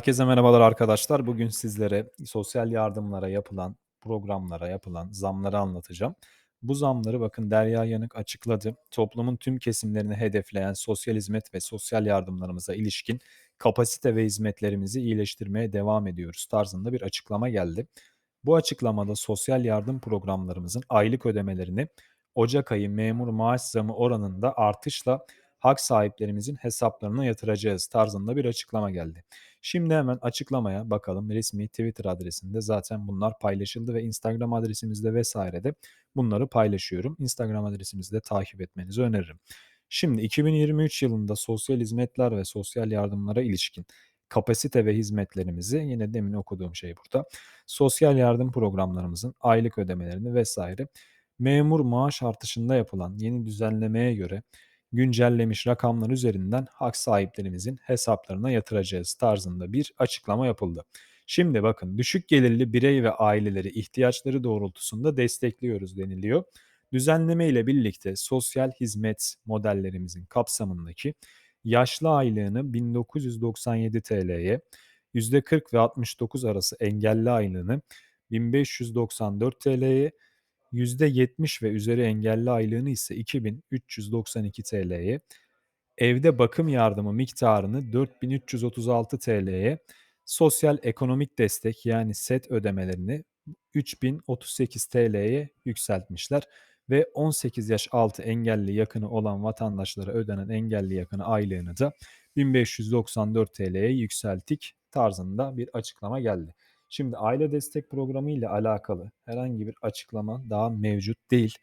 Herkese merhabalar arkadaşlar. Bugün sizlere sosyal yardımlara yapılan, programlara yapılan zamları anlatacağım. Bu zamları bakın Derya Yanık açıkladı. Toplumun tüm kesimlerini hedefleyen sosyal hizmet ve sosyal yardımlarımıza ilişkin kapasite ve hizmetlerimizi iyileştirmeye devam ediyoruz tarzında bir açıklama geldi. Bu açıklamada sosyal yardım programlarımızın aylık ödemelerini Ocak ayı memur maaş zamı oranında artışla hak sahiplerimizin hesaplarına yatıracağız tarzında bir açıklama geldi. Şimdi hemen açıklamaya bakalım. Resmi Twitter adresinde zaten bunlar paylaşıldı ve Instagram adresimizde vesairede bunları paylaşıyorum. Instagram adresimizi de takip etmenizi öneririm. Şimdi 2023 yılında sosyal hizmetler ve sosyal yardımlara ilişkin kapasite ve hizmetlerimizi yine demin okuduğum şey burada. Sosyal yardım programlarımızın aylık ödemelerini vesaire memur maaş artışında yapılan yeni düzenlemeye göre güncellemiş rakamlar üzerinden hak sahiplerimizin hesaplarına yatıracağız tarzında bir açıklama yapıldı. Şimdi bakın düşük gelirli birey ve aileleri ihtiyaçları doğrultusunda destekliyoruz deniliyor. Düzenleme ile birlikte sosyal hizmet modellerimizin kapsamındaki yaşlı aylığını 1997 TL'ye, %40 ve 69 arası engelli aylığını 1594 TL'ye, %70 ve üzeri engelli aylığını ise 2392 TL'ye, evde bakım yardımı miktarını 4336 TL'ye, sosyal ekonomik destek yani set ödemelerini 3038 TL'ye yükseltmişler ve 18 yaş altı engelli yakını olan vatandaşlara ödenen engelli yakını aylığını da 1594 TL'ye yükselttik tarzında bir açıklama geldi. Şimdi aile destek programı ile alakalı herhangi bir açıklama daha mevcut değil.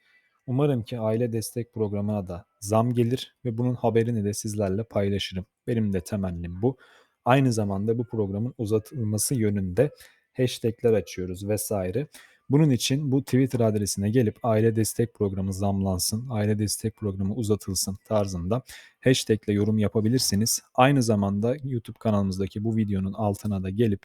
Umarım ki aile destek programına da zam gelir ve bunun haberini de sizlerle paylaşırım. Benim de temennim bu. Aynı zamanda bu programın uzatılması yönünde hashtagler açıyoruz vesaire. Bunun için bu Twitter adresine gelip aile destek programı zamlansın, aile destek programı uzatılsın tarzında hashtag ile yorum yapabilirsiniz. Aynı zamanda YouTube kanalımızdaki bu videonun altına da gelip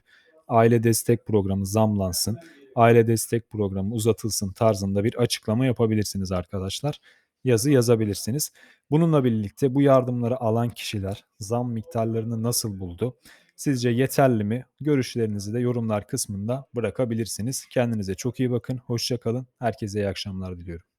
aile destek programı zamlansın, aile destek programı uzatılsın tarzında bir açıklama yapabilirsiniz arkadaşlar. Yazı yazabilirsiniz. Bununla birlikte bu yardımları alan kişiler zam miktarlarını nasıl buldu? Sizce yeterli mi? Görüşlerinizi de yorumlar kısmında bırakabilirsiniz. Kendinize çok iyi bakın. Hoşça kalın. Herkese iyi akşamlar diliyorum.